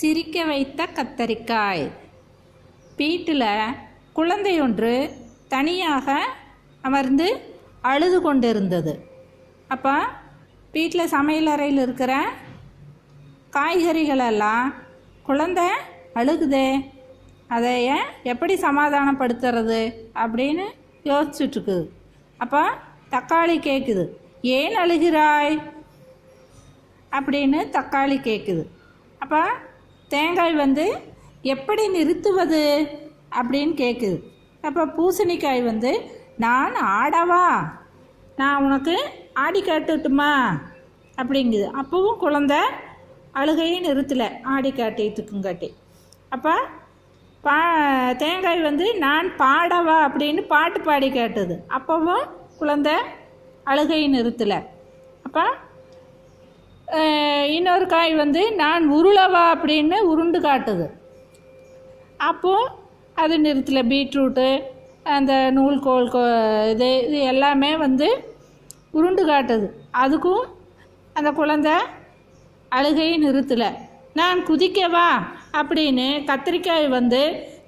சிரிக்க வைத்த கத்தரிக்காய். வீட்டில் குழந்தை ஒன்று தனியாக அமர்ந்து அழுது கொண்டிருந்தது. அப்போ வீட்டில் சமையலறையில் இருக்கிற காய்கறிகளெல்லாம் குழந்தை அழுகுதே அதை ஏன் எப்படி சமாதானப்படுத்துறது அப்படின்னு யோசிச்சுட்ருக்குது அப்போ தக்காளி கேட்குது ஏன் அழுகிறாய்? அப்படின்னு தக்காளி கேட்குது அப்போ தேங்காய் வந்து எப்படி நிறுத்துவது அப்படின்னு கேட்குது அப்போ பூசணிக்காய் வந்து நான் ஆடவா? நான் உனக்கு ஆடி காட்டுட்டுமா? அப்படிங்குது. அப்போவும் குழந்த அழுகையும் நிறுத்தலை ஆடி காட்டியத்துக்குங்காட்டி அப்போ பா தேங்காய் வந்து நான் பாடவா? அப்படின்னு பாட்டு பாடி கேட்டது. அப்போவும் குழந்த அழுகையை நிறுத்தலை. அப்போ இன்னொரு காய் வந்து நான் உருளவா அப்படின்னு உருண்டு காட்டுது. அப்போது அது நிறுத்தல பீட்ரூட்டு அந்த நூல்கோல் கோ இது இது எல்லாமே வந்து உருண்டு காட்டுது. அதுக்கும் அந்த குழந்த அழுகையை நிறுத்தலை. நான் குதிக்கவா அப்படின்னு கத்திரிக்காய் வந்து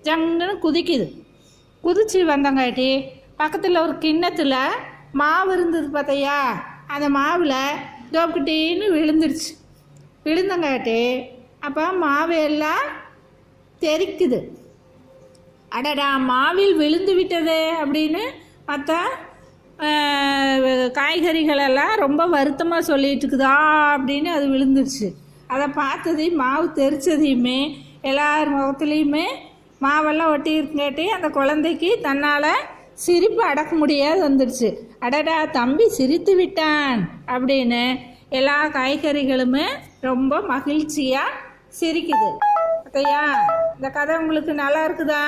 ஜங்குன்னு குதிக்குது. குதிச்சு வந்தங்காட்டி பக்கத்தில் ஒரு கிண்ணத்தில் மாவு இருந்தது பார்த்தையா? அந்த மாவில் தோப்புக்கிட்டேன்னு விழுந்துருச்சு. விழுந்தங்காட்டி அப்போ மாவு எல்லாம் தெறிக்குது. அடடா மாவில் விழுந்து விட்டதே அப்படின்னு பார்த்தா காய்கறிகளெல்லாம் ரொம்ப வருத்தமாக சொல்லிட்டுருக்குதா அப்படின்னு அது விழுந்துருச்சு. அதை பார்த்ததையும் மாவு தெரித்ததையுமே எல்லார் முகத்துலேயுமே மாவெல்லாம் ஒட்டி இருக்கங்காட்டி அந்த குழந்தைக்கு தன்னால் சிரிப்பு அடக்க முடியாது வந்துடுச்சு அடடா தம்பி சிரித்து விட்டான் அப்படின்னு எல்லா காய்கறிகளுமே ரொம்ப மகிழ்ச்சியாக சிரிக்குது. அத்தையா இந்த கதை உங்களுக்கு நல்லா இருக்குதா?